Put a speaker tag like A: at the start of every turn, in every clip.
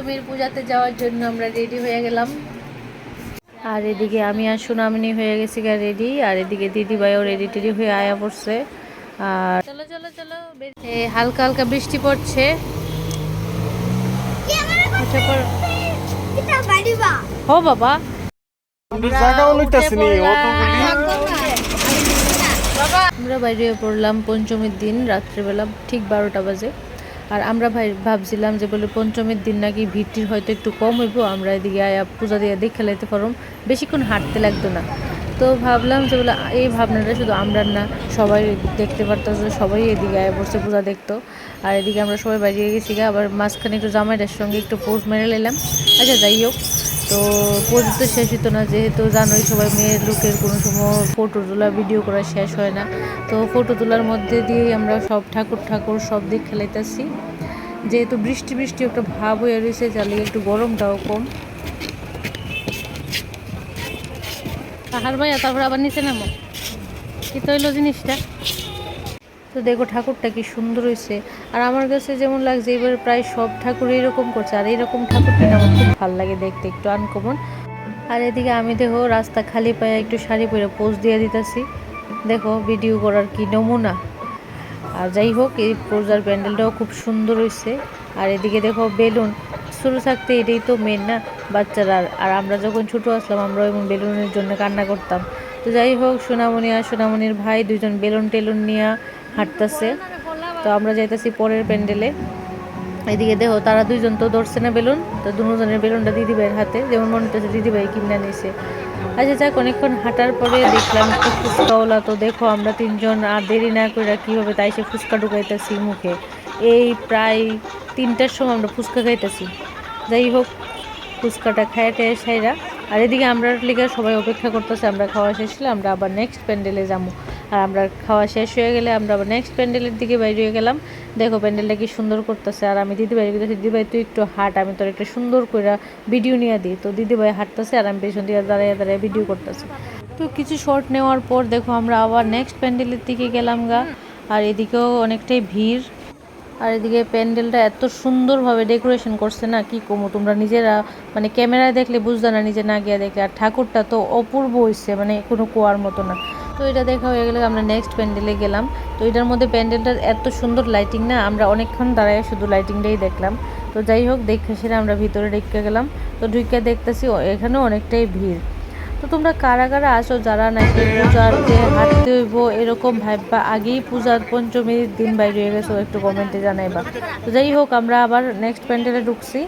A: পঞ্চমীর পূজাতে যাওয়ার জন্য আমরা রেডি হয়ে গেলাম। আর এদিকে আমি আর সোনামনি হয়ে গেছি গা রেডি আর এদিকে দিদি ভাইও রেডি টেডি হয়ে আয়া পড়ছে। আর চলো চলো চলো হালকা হালকা বৃষ্টি পড়ছে। ও বাবা। আমরা বাইরে পড়লাম পঞ্চমীর দিন রাত্রেবেলা ঠিক বারোটা বাজে। আর আমরা ভাই ভাবছিলাম যে বলে পঞ্চমীর দিন নাকি ভিড়টির হয়তো একটু কম হইব, আমরা এদিকে আয়া পূজা দিয়ে দেখে লাইতে পারম। বেশিক্ষণ হাঁটতে লাগতো না। তো ভাবলাম যে বলে এই ভাবনাটা শুধু আমরা না, সবাই দেখতে পারতো যে সবাই এদিকে আয়া বসে পূজা দেখতো। আর এদিকে আমরা সবাই বাইরে গেছি আবার মাঝখানে একটু জামাইটার সঙ্গে একটু পোজ মেরে নিলাম আচ্ছা যাই হোক। তো পোজ তো শেষ হতো না, যেহেতু জানোই সবাই মেয়ের লোকের কোনো সময় ফটো তোলা ভিডিও করা শেষ হয় না। তো ফটো তোলার মধ্যে দিয়েই আমরা সব ঠাকুর ঠাকুর সব দিক খেলাইতেছি। যেহেতু বৃষ্টি বৃষ্টি একটা ভাব হয়ে রয়েছে জ্বালিয়ে একটু গরমটাও কম। পাহাড় ভাইয়া, তারপর আবার নিচে নামো। কি তৈল জিনিসটা? তো দেখো ঠাকুরটা কি সুন্দর হয়েছে। আর আমার কাছে যেমন লাগছে, এবার প্রায় সব ঠাকুর এরকম করছে, আর এরকম ঠাকুরটা আমার খুব ভালো লাগে দেখতে, একটু আনকমন আর এদিকে আমি দেখো রাস্তা খালি পায়ে একটু শাড়ি পরে পোজ দিয়ে দিতেছি। দেখো ভিডিও করার কি নমুনা। আর যাই হোক, এই পূজার প্যান্ডেলটাও খুব সুন্দর হয়েছে। আর এদিকে দেখো বেলুন, শুরু থাকতে এটাই তো মেন না, বাচ্চারা। আর- আর আমরা যখন ছোটো আসলাম আমরা এবং বেলুনের জন্য কান্না করতাম। তো যাই হোক, সোনামণি আর সোনামণির ভাই দুজন বেলুন টেলুন নিয়ে হাঁটতেছে। তো আমরা যাইতেছি পরের প্যান্ডেলে। এদিকে দেখো, তারা দুইজন তো ধরছে না বেলুন। তো দুজনের বেলুনটা দিদিভাইয়ের হাতে। যেমন মনে হচ্ছে দিদিভাই কিনে নিয়েছে আচ্ছা যাক, অনেকক্ষণ হাঁটার পরে দেখলাম একটু ফুচকাওয়ালা তো দেখো, আমরা তিনজন আর দেরি না করে কীভাবে তাই সে ফুচকা ঢুকাইতেছি মুখে। এই প্রায় তিনটার সময় আমরা ফুচকা খাইতেছি। যাই হোক, ফুচকাটা খায় টেয়ে সাইরা। আর এদিকে আমরা লিগে সবাই অপেক্ষা করতেছে, আমরা খাওয়া শেষ আমরা আবার নেক্সট প্যান্ডেলে যাব আর আমরা খাওয়া শেষ হয়ে গেলে আমরা আবার নেক্সট প্যান্ডেলের দিকে বাইরে হয়ে গেলাম। দেখো প্যান্ডেলটা কি সুন্দর করতেছে। আর আমি দিদিভাই বলতেছি, দিদিভাই, তুই একটু হাঁট, আমি তোর একটা সুন্দর করে ভিডিও নিয়ে দিই। তো দিদিভাই হাঁটতেছে আর আমি পেছন দিয়ে দাঁড়িয়ে দাঁড়িয়ে ভিডিও করতেছি। তো কিছু শর্ট নেওয়ার পর দেখো আমরা আবার নেক্সট প্যান্ডেলের দিকে গেলাম গা। আর এদিকেও অনেকটাই ভিড়। আর এদিকে প্যান্ডেলটা এত সুন্দরভাবে ডেকোরেশন করছে না, কি কমো? তোমরা নিজেরা মানে ক্যামেরায় দেখলে বুঝতে না, নিজে না গিয়ে দেখলে। আর ঠাকুরটা তো অপূর্ব হয়েছে মানে কোনো কুয়ার মতো না। তো এটা দেখা হয়ে গেলে, আমরা নেক্সট প্যান্ডেলে গেলাম। তো এটার মধ্যে প্যান্ডেলটার এত সুন্দর লাইটিং না, আমরা অনেকক্ষণ দাঁড়ায় শুধু লাইটিংটাই দেখলাম। তো যাই হোক, দেখে সেরে আমরা ভিতরে ঢুকে গেলাম। তো ঢুকে দেখতেছি এখানেও অনেকটাই ভিড়। তো তোমরা কারা কারা আসো, যারা নাকি পূজার যে হাঁটতে হইব, এরকম ভাববা আগেই পূজার পঞ্চমীর দিন বাইরে হয়ে গেছো, একটু কমেন্টে জানাইবা। তো যাই হোক, আমরা আবার নেক্সট প্যান্ডেলে ঢুকছি।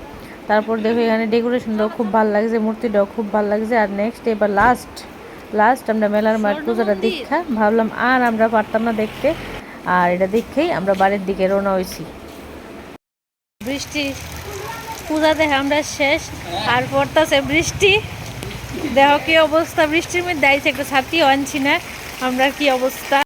A: তারপর দেখো এখানে ডেকোরেশনটাও খুব ভালো লাগছে, মূর্তিটাও খুব ভালো লাগছে। আর নেক্সট এবার লাস্ট লাস্ট আমরা মেলার মাঠ পূজাটা দীক্ষা ভাবলাম আর আমরা পারতাম না দেখতে। আর এটা দেখেই আমরা বাড়ির দিকে রওনা হয়েছি। বৃষ্টি পূজা দেখে আমরা শেষ। আর পড়তেছে বৃষ্টি। দেখো কি অবস্থা? বৃষ্টির মধ্যে আইছে একটু ছাতি আনছি না। আমরা কি অবস্থা?